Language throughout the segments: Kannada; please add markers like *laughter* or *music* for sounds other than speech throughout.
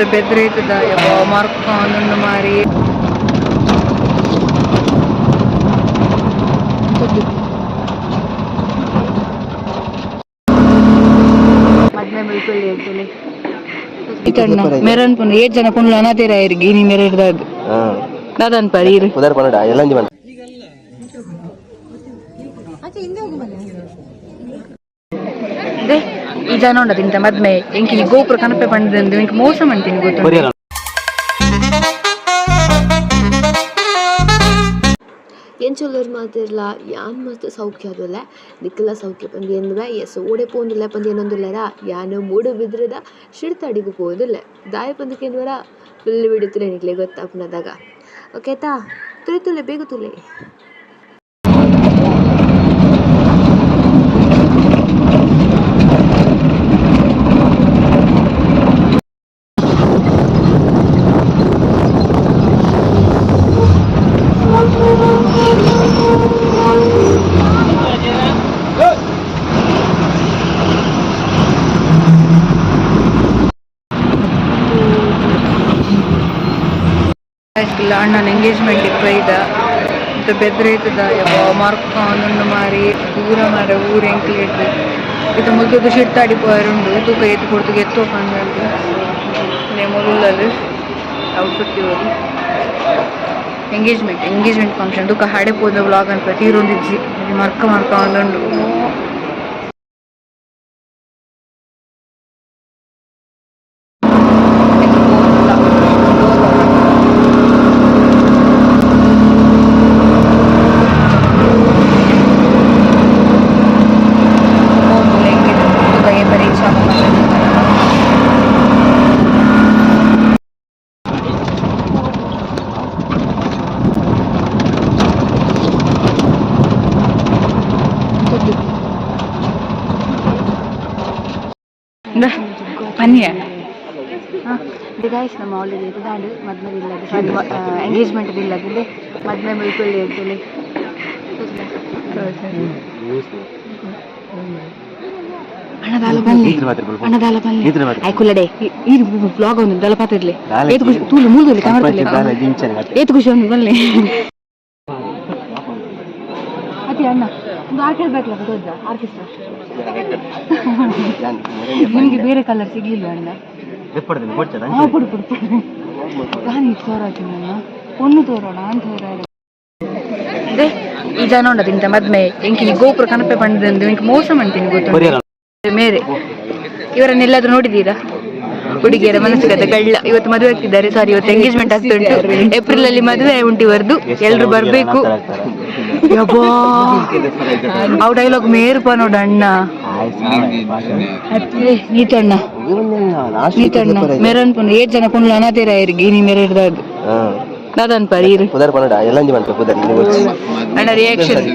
ಇಂತ ಬೆದ್ರೈತದ ಯವ್ವ ಮಾರ್ಕೊಂಡು ಮಾರಿ ಮದ್ಮೆ ಬಿಲ್ಕುಲ್ ಹೇಳ್ತೀನಿ ಇತಣ್ಣ ಮೆರನ್ ಪುಂಡು ಏಟ್ ಜನ ಪುಂಡ್ಲು ಅನಾಥೇರ ಇರ್ಗಿ ನೀ ಮೆರೆಡ್ದಾಗ ದಾದನ್ ಪರೀರ್ ಉದರ್ ಪನ್ನಡ ಎಲ್ಲಂಜಿ ಬಂದ ದೇ ಈ ಜನ ಉಂಡದ ಇಂತ ಮದ್ಮೆ ಎಂಕಿ ಗೋಪುರ ಕನಪೆ ಪಂಡದಂದು ಇಂಕ ಮೋಸ ಮಾಡ್ತೀನಿ ಗೊತ್ತು? ಎಂಚೊಲ್ಲರ್ ಮಾತಿರ್ಲ ಯಾನ್ ಮಸ್ತ್ ಸೌಖ್ಯ ಅದಲ್ಲ ನಿಕ್ಕಲ ಸೌಖ್ಯ ಪಂದಿ ಅಂದ್ರೆ ಎಸ್ ಓಡೆ ಪೋಂದಿಲ್ಲ ಪಂದಿ ಏನೊಂದಿಲ್ಲರ ಯಾನು ಮೂಡು ಬಿದ್ರದ ಶಿಡ್ತಾಡಿಗೂ ಪೋದಿಲ್ಲ. ದಾಯ ಪಂದಕ್ಕೆ ಏನ್ವರ ಫುಲ್ ಬಿಡುತ್ತಿಲ್ಲ ನಿಕ್ಲೆ ಗೊತ್ತಾಪನದಾಗ ಓಕೆ ತಾ ತುಲೆ ತುಲೆ ಬೇಗ ತುಲೆ. ಇಲ್ಲ, ಅಣ್ಣನ ಎಂಗೇಜ್ಮೆಂಟ್ ಇಪ್ಪ ಮತ್ತು ಇಂತ ಯಾವ ಯವ್ವ ಮಾರ್ಕೊಂಡು ಮಾರಿ, ದೂರ ಮಾರ, ಊರು ಎಂಕ್ಲೇಟ್ ಇದು ಮುಗಿದು ಶಿಡ್ತಾಡಿ ಪೋಯರುಂಡು ತೂಕ ಎತ್ತು ಕೊಡ್ತು, ಎತ್ತು ಪಂಡು ಮೊದಲಲ್ಲಿ ಔಟ್ಫಿಟ್ ಹೋಗಿ ಎಂಗೇಜ್ಮೆಂಟ್ ಎಂಗೇಜ್ಮೆಂಟ್ ಫಂಕ್ಷನ್ ತೂಕ ಹಾಡೆ ಪೋದ ವ್ಲಾಗ್ ಅಂತ ತೀರೊಂದಿಜ್ಜಿ ಮರ್ಕ ಮರ್ಕ ಕೈ ಪನ್ಯ. ಗಾಯ್ಸ್ ನಮ್ಮ ಆಲ್ರೆಡಿ ಇದ್ದಾಂಡು ಮದ್ಮೆ ಇಲ್ಲದೆ ಎಂಗೇಜ್ಮೆಂಟ್ ಇಲ್ಲದಿಲ್ಲ ಮದ್ಮೆ ಮುಳ್ಕೊಳ್ಳಿ ಅಂತೇಳಿ ಬ್ಲಾಗ್ ಒಂದು ದಲ ಪಾತಿರ್ಲಿ ಏತು ಖುಷಿ ತೂಲು ಮೂಲು ಕಮರ್ತಿರ್ಲಿ ಏತು ಖುಷಿ ಒಂದು ಅತಿ ಅಣ್ಣ. ಆರ್ಕೆಸ್ಟ್ರಾ *laughs* ನಿಮಗೆ ಬೇರೆ ಕಲರ್ ಸಿಗ್ಲಿಲ್ಲ ಅಣ್ಣ ಹಾ ಒಂದು ತೋರೋಣ ಅಂತ ದೇ ಈ ಜನ ಉಂಡದ ಇಂತ ಮದ್ಮೆ ಎಂಕಿ ಈ ಗೋಪುರ ಕನಪೆ ಪಂಡದಂದು ಇಂಕ ಮೋಸ ಮಾಡ್ತೀನಿ ಗೊತ್ತು ಮೇರೆ. ಇವರನ್ನೆಲ್ಲಾದ್ರೂ ನೋಡಿದೀರಾ ಹುಡುಗಿಯರ ಮನಸ್ಸಿಗದ ಗಳ್ಳ ಇವತ್ತು ಮದುವೆ ಆಗ್ತಿದ್ದಾರೆ. ಸಾರಿ ಇವತ್ತು ಎಂಗೇಜ್ಮೆಂಟ್ ಆಗ್ತುಂಟು ಏಪ್ರಿಲ್ ಅಲ್ಲಿ ಮದುವೆ ಉಂಟು ಇವರದು. ಎಲ್ರು ಬರ್ಬೇಕು. ಅವ್ ಡೈಲಾಗ್ ಮೇರ್ಪ ನೋಡ ಅಣ್ಣ. ನೀತಣ್ಣ ನೀತಣ್ಣ ಮೆರನ್ ಪುನ್ ಏಟ್ ಜನ ಪುನ್ಲ ಅನಾಥೇರ ಇರ್ಗಿ ನೀ ಮೆರೆಡುದಾದ್ ಹಾದನ್ ಪರಿ ಪುದರ್ ಎಲ್ಲ ಎಲ್ಲಂಜಿ ಬಂದ ಪುದರ್ ಅಣ್ಣ ರಿಯಾಕ್ಷನ್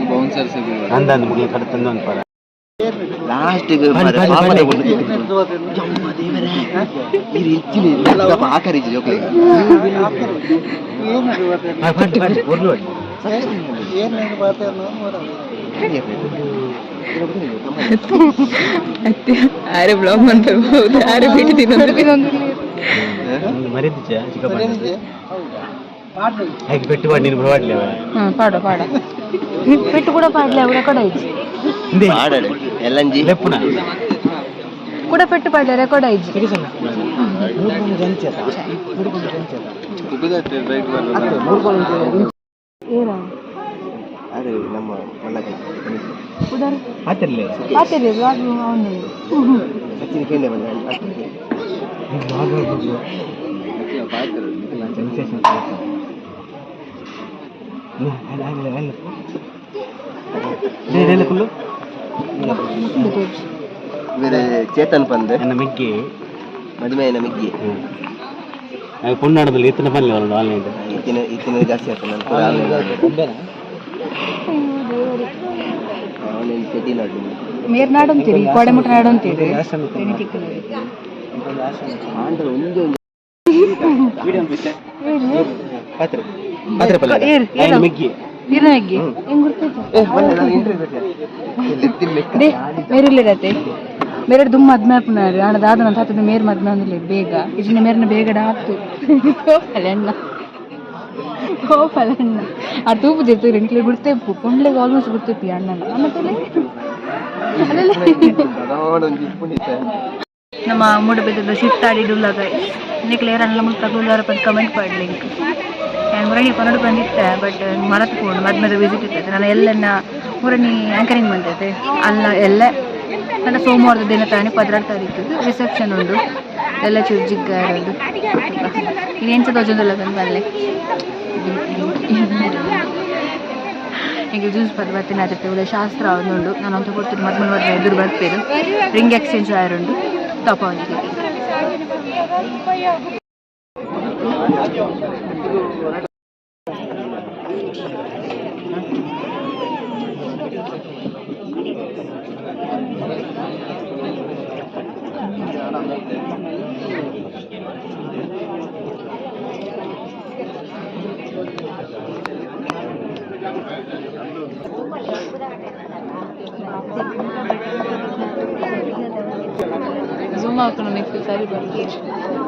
ಲಾಸ್ಟ್ ಆಕರಿ ಜೋಕ್ಲಿ ಅತ್ತೆ ಆರೆ ಬ್ಲಾಗ್ ಮಾಡ್ಬೇಕು ಆರೆ ಭೇಟಿ ತಿನ್ನೊಂದು ಹೇಗೆ ಪೆಟ್ಟು ಮಾಡಿ ನೀನು ಬಿಡವಾಡ್ಲಿ ಹ್ಮ್ ಪಾಡ ಪಾಡ ಪೆಟ್ಟು ಕೂಡ ಪಾಡ್ಲೆ ಅವರ ಕೂಡ ಐಜಿ ಮಾಡಡೆ ಎಲ್ಲಂಜಿ ಲೆಪ್ಪುನ ಕೂಡ ಪೆಟ್ಟು ಪಾಡ್ಲೆ ರೆಕಾರ್ಡ್ ಐಜಿ ಏನ ಅರೆ ನಮ್ಮ ಮಲ್ಲಕ ಉದರ್ ಆತಿರ್ಲಿ ಪಾತಿರ್ಲಿ ಬ್ಲಾಗ್ ಅವನು ಸಚಿನ್ ಕೇಂದ್ರ ಬಂದ ಬೇರೆ ಚೇತನ್ ಪಂದ್. ನನ್ನ ಮಿಗ್ಗಿ. ಮದುವೆನ ಮಿಗ್ಗಿ. ಪುಣ್ಣಾಡದಲ್ಲಿ ಇತ್ತಿನ ಬನ್ನಿ ಅವಳು ಆನ್ಲೈನ್ ಇತ್ತಿನ ಇತ್ತಿನ ಜಾಸ್ತಿ ಆಗ್ತದೆ ಆನ್ಲೈನ್ ಪೆಟಿ ನಾಡು. ಮೇರ್ ನಾಡಂತೀರಿ ಕೋಡೆಮುಟ ನಾಡಂತೀರಿ ಆಂಡ್ರ ಒಂದು *laughs* ಪಾತ್ರೆ ಪಾತ್ರೆ. ಪಲ್ಯ ಏರ್ ಆಯ್ನ ಮಿಗ್ಗಿ. ಇರನಗ್ಗಿ ಹೆಂಗ್ ಗುರ್ತೈತೆ ಇಂಟರ್ವ್ಯೂ ದೇ ಮೇರಿಲ್ಲಿರತ್ತೆ ಬೇರೆ ದುಮ್ ಮದ್ಮೆ ಆಪುನಾರು ಹಣ ದಾದ ನಂತ ಹತ್ತದ ಮೇರ್ ಮದ್ಮೆ ಅಂದಿಲ್ಲ ಬೇಗ. ಇದನ್ನ ಮೇರ್ನ ಬೇಗಡ ಆತು ಅಲೆಣ್ಣ ಓ ಫಲಣ್ಣ. ಆ ತೂಪು ಜೊತೆ ಇಂಕ್ಲೆ ಗುಡ್ತೆಪ್ಪು ಕುಂಡ್ಲಿಗೆ ಆಲ್ಮೋಸ್ಟ್ ಗುಡ್ತೆಪ್ಪಿ ಅಣ್ಣನ. ಮತ್ತೆ ನಮ್ಮ ಮೂಡಬಿದ್ದ ಶಿಫ್ಟ್ ಆಡಿಡುಲ್ಲ ಗೈ ನಿಕ್ಲೇರ್ ಅಲ್ಲ ಮುಟ್ಟ ಗುಲ್ಲಾರ ಮಾಡಿ ಕಮೆಂಟ್ ನಾನು ಮುರಣಿ ಪನ್ನಡು ಬಂದಿತ್ತೆ ಬಟ್ ಮರತ್ ಪೋಂಡು ಮದ್ ವಿಸಿಟ್ ಇರ್ತೈತೆ ನಾನು ಎಲ್ಲನ್ನ ಮುರಣಿ ಆಂಕರಿಂಗ್ ಬಂದೈತೆ ಅಲ್ಲ, ಎಲ್ಲ. ನನ್ನ ಸೋಮವಾರದ ದಿನ ತಾನೇ ಪದ್ರಾರು ತಾರೀಕು. ರಿಸೆಪ್ಷನ್ ಉಂಡು. ಎಲ್ಲ ಚೂರು ಜಿಗ್ಗ ಇರೋದು ಇನ್ನೇನು ಸಹ ತೋಜೊಂದಿಲ್ಲ ಬಂದು ಅಲ್ಲೇ ಈಗ ಜ್ಯೂಸ್ ಪದ ಬರ್ತೀನಿ ಅದಕ್ಕೆ ಒಳ್ಳೆ ಶಾಸ್ತ್ರ ಅವನುಂಡು ನಾನು ಅಂತ ಕೊಡ್ತೀನಿ ಮದ್ಮೆ ಮದ್ವೆ ಎದುರು ರಿಂಗ್ ಎಕ್ಸ್ಚೇಂಜ್ ಆಯರುಂಡು ತಪ್ಪ ಅವನಿಗೆ Zoom out on the next study.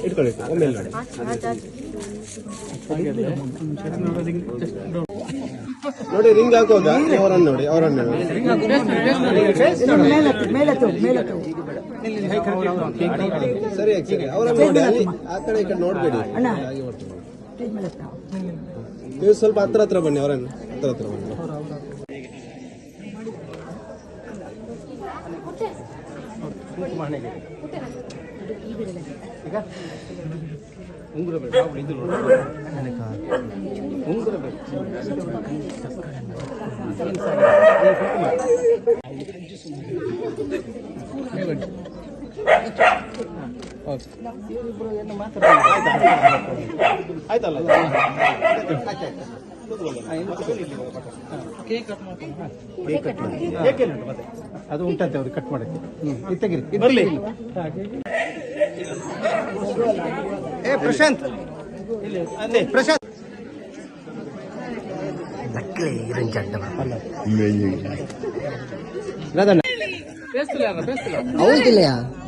ಇಟ್ಕೊಳ್ಳಿ ಒಮ್ಮೆ ನೋಡಿ. ನೋಡಿ ರಿಂಗ್ ಹಾಕೋದ ಅವರನ್ನು ನೋಡಿ ಅವರನ್ನು ನೋಡಿ. ಸರಿ ಸರಿ ಅವರನ್ನು ನೋಡಿ. ಆ ಕಡೆ ಈ ಕಡೆ ನೋಡ್ಬೇಡಿ. ಹಾಗೆ ಮಾಡ್ಕೊಂಡು. ನೀವು ಸ್ವಲ್ಪ ಹತ್ರ ಹತ್ರ ಬನ್ನಿ ಅವರನ್ನು ಹತ್ರ ಹತ್ರ ಬನ್ನಿ ಉಂಗುರ ಬೇಡ ಇದು ಆಯ್ತಲ್ಲ? ಅದು ಉಂಟಂತೆ ಅವ್ರಿಗೆ ಕಟ್ ಮಾಡಿ ಹ್ಞೂ ತೆಗಿರಿ. ಬರ್ಲಿ. ಏ ಪ್ರಶಾಂತ್. ಅದೇ ಪ್ರಶಾಂತ್. ಹೆಸರು ಮುಗ್-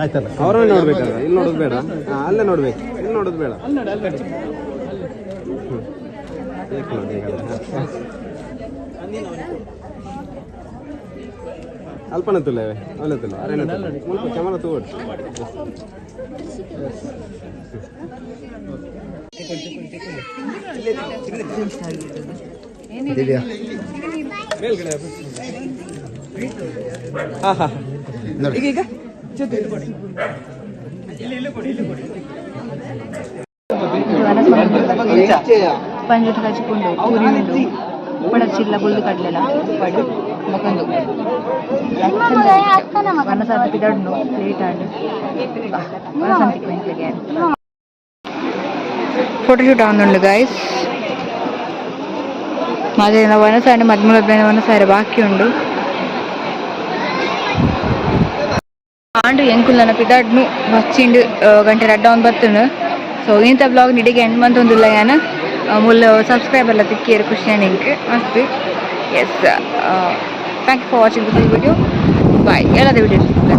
ಆಯ್ತಲ್ಲ. ಅವರನ್ನೇ ನೋಡ್ಬೇಕಲ್ಲ ಇಲ್ಲಿ ನೋಡೋದು ಬೇಡ. ಹಾ, ಅಲ್ಲೇ ನೋಡ್ಬೇಕು. ಇಲ್ಲಿ ನೋಡೋದು ಬೇಡ. ಅಲ್ಪನ ತುಲ್ಲವೆ ಅಲ್ಲ ತುಲ್ಲ ಅರೆ ಕ್ಯಾಮರಾ ತಗೋಡ್ ಮೇಲ್ಗಡೆ ಹಾ ಹಾ. ಈಗ? पंजत खायची कोंड पुरी पडत चिल्ला बोलू काढलेला पडू मकंदो మనసారి పిదడ్ను లేట్ అండి మనసంతికి వెంటనే ఫోటోషూట్ అవునుండు ഗൈസ് మాది వనసారి మధ్యలో వనసారి బాకీ ఉండు ಆಂಡು ನನ್ನ ಪಿದಾಡ್ನು, ಬಚ್ಚಿಂಡು ಗಂಟೆ ರಡ್ಡ ಒಂದು ಬತ್ತುಂಡು ಸೊ ಇಂಥ ಬ್ಲಾಗ್ ನಿಡಿಗೆ ಎಂಡ್ ಮಂತ್ ಒಂದಿಲ್ಲ ಯಾನ? ಮುಲ್ಲ ಸಬ್ಸ್ಕ್ರೈಬ್ ಎಲ್ಲ ತಿಕ್ಕಿಯರು ಖುಷಿ ನಿಂಗೆ ಮಸ್ತ್ yes thank you for watching this video bye ಎಲ್ಲದ ವಿಡಿಯೋ ಸಿಗ್ತದೆ?